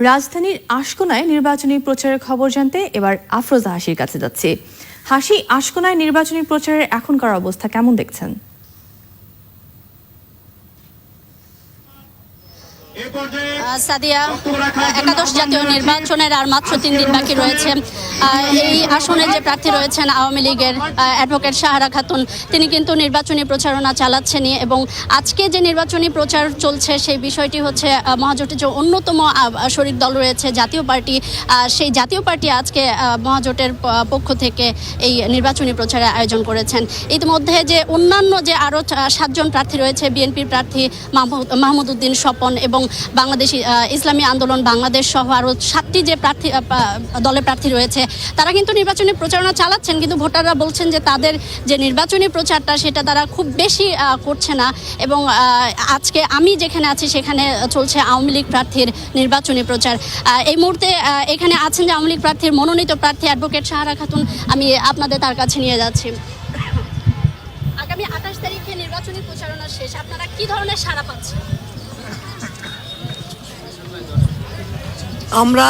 রাজধানীর আশকোনায় নির্বাচনী প্রচারের খবর জানতে এবার আফরোজা হাসির কাছে যাচ্ছি। হাসি, আশকোনায় নির্বাচনী প্রচারের এখনকার অবস্থা কেমন দেখছেন? সাদিয়া, একাদশ জাতীয় নির্বাচনের আর মাত্র তিন দিন বাকি রয়েছে। এই আসনে যে প্রার্থী রয়েছেন আওয়ামী লীগের অ্যাডভোকেট সাহারা খাতুন, তিনি কিন্তু নির্বাচনী প্রচারণা চালাচ্ছেনই এবং আজকে যে নির্বাচনী প্রচার চলছে সেই বিষয়টি হচ্ছে মহাজোটের যে অন্যতম শরিক দল রয়েছে জাতীয় পার্টি। সেই জাতীয় পার্টি আজকে মহাজোটের পক্ষ থেকে এই নির্বাচনী প্রচারের আয়োজন করেছেন। ইতিমধ্যে যে অন্যান্য যে আরও সাতজন প্রার্থী রয়েছে, বিএনপির প্রার্থী মাহমুদ উদ্দিন স্বপন এবং বাংলাদেশি ইসলামী আন্দোলন, বাংলাদেশ সহ আরও সাতটি যে প্রার্থী দলের প্রার্থী রয়েছে, তারা কিন্তু নির্বাচনী প্রচারণা চালাচ্ছেন, কিন্তু ভোটাররা বলছেন যে তাদের যে নির্বাচনী প্রচারটা, সেটা তারা খুব বেশি করছে না এবং আজকে আমি যেখানে আছি, সেখানে চলছে আওয়ামী লীগ প্রার্থীর নির্বাচনী প্রচার। এই মুহূর্তে এখানে আছেন যে আওয়ামী লীগ প্রার্থীর মনোনীত প্রার্থী অ্যাডভোকেট সাহারা খাতুন, আমি আপনাদের তার কাছে নিয়ে যাচ্ছি। আগামী আঠাশ তারিখে নির্বাচনী প্রচারণা শেষ, আপনারা কি ধরনের সাড়া পাচ্ছেন? আমরা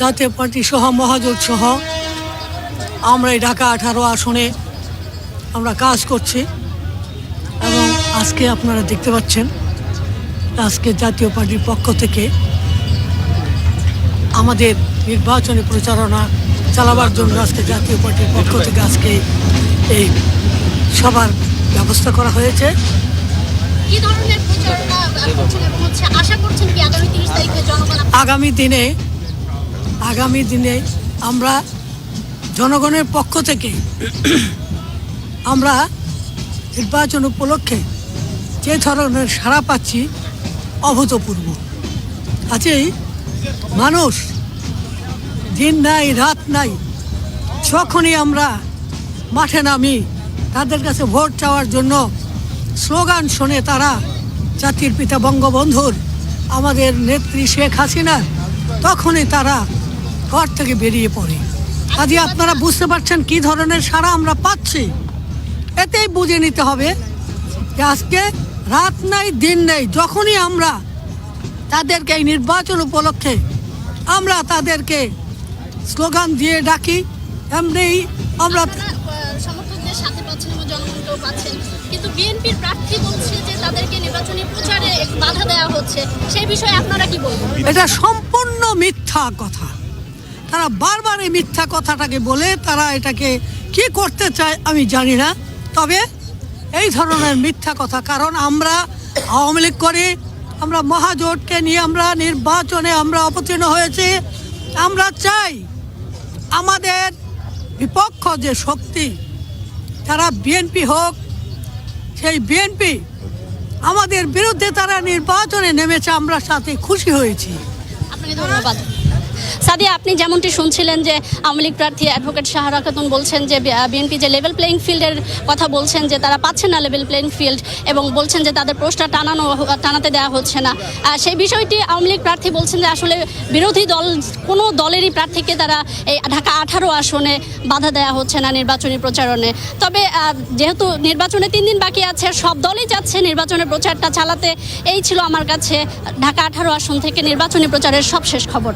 জাতীয় পার্টি সহ মহাজোট সহ আমরা এই ঢাকা আঠারো আসনে আমরা কাজ করছি। এবং আজকে আপনারা দেখতে পাচ্ছেন আজকে জাতীয় পার্টির পক্ষ থেকে আমাদের নির্বাচনী প্রচারণা চালাবার জন্য আজকে জাতীয় পার্টির পক্ষ থেকে আজকে এই সবার ব্যবস্থা করা হয়েছে। আগামী দিনে আগামী দিনে আমরা জনগণের পক্ষ থেকে আমরা নির্বাচন উপলক্ষে যে ধরনের সাড়া পাচ্ছি অভূতপূর্ব। কাজেই মানুষ দিন নাই, রাত নাই, যখনই আমরা মাঠে নামি, তাদের কাছে ভোট চাওয়ার জন্য স্লোগান শোনে তারা, জাতির পিতা বঙ্গবন্ধুর, আমাদের নেত্রী শেখ হাসিনার। তখনই তারা ঘর থেকে বেরিয়ে পড়ে। কাজে আপনারা বুঝতে পারছেন কি ধরনের সাড়া আমরা পাচ্ছি? এতেই বুঝে নিতে হবে যে আজকে রাত নাই, দিন নেই, যখনই আমরা তাদেরকে এই নির্বাচন উপলক্ষে আমরা তাদেরকে স্লোগান দিয়ে ডাকি, এমনি আমরা পাচ্ছেন পাচ্ছেন। কিন্তু বিএনপির প্রার্থী বলছে যে তাদেরকে নির্বাচনী প্রচারে বাধা দেওয়া হচ্ছে। সেই বিষয়ে আপনারা কি বলবেন? এটা সম্পূর্ণ মিথ্যা কথা। তারা বারবার এই মিথ্যা কথাটাকে বলে তারা এটাকে কি করতে চায় আমি জানি না। তবে এই ধরনের মিথ্যা কথা, কারণ আমরা আওয়ামী লীগ করি, আমরা মহাজোটকে নিয়ে আমরা নির্বাচনে আমরা অবতীর্ণ হয়েছি। আমরা চাই আমাদের বিপক্ষ যে শক্তি তারা বিএনপি হোক, সেই বিএনপি আমাদের বিরুদ্ধে তারা নির্বাচনে নেমেছে, আমরা সাথে খুশি হয়েছি। ধন্যবাদ। সাদিয়া, আপনি যেমনটি শুনছিলেন যে আওয়ামী লীগ প্রার্থী অ্যাডভোকেট শাহরা খাতুন বলছেন যে বিএনপি যে লেভেল প্লেইং ফিল্ডের কথা বলছেন যে তারা পাচ্ছে না লেভেল প্লেইং ফিল্ড এবং বলছেন যে তাদের পোস্টার টানানো টানাতে দেওয়া হচ্ছে না। সেই বিষয়টি আওয়ামী লীগ প্রার্থী বলছেন যে আসলে বিরোধী দল, কোনো দলেরই প্রার্থীকে তারা এই ঢাকা আঠারো আসনে বাধা দেওয়া হচ্ছে না নির্বাচনী প্রচারণে। তবে যেহেতু নির্বাচনে তিন দিন বাকি আছে, সব দলই যাচ্ছে নির্বাচনের প্রচারটা চালাতে। এই ছিল আমার কাছে ঢাকা আঠারো আসন থেকে নির্বাচনী প্রচারের সবশেষ খবর।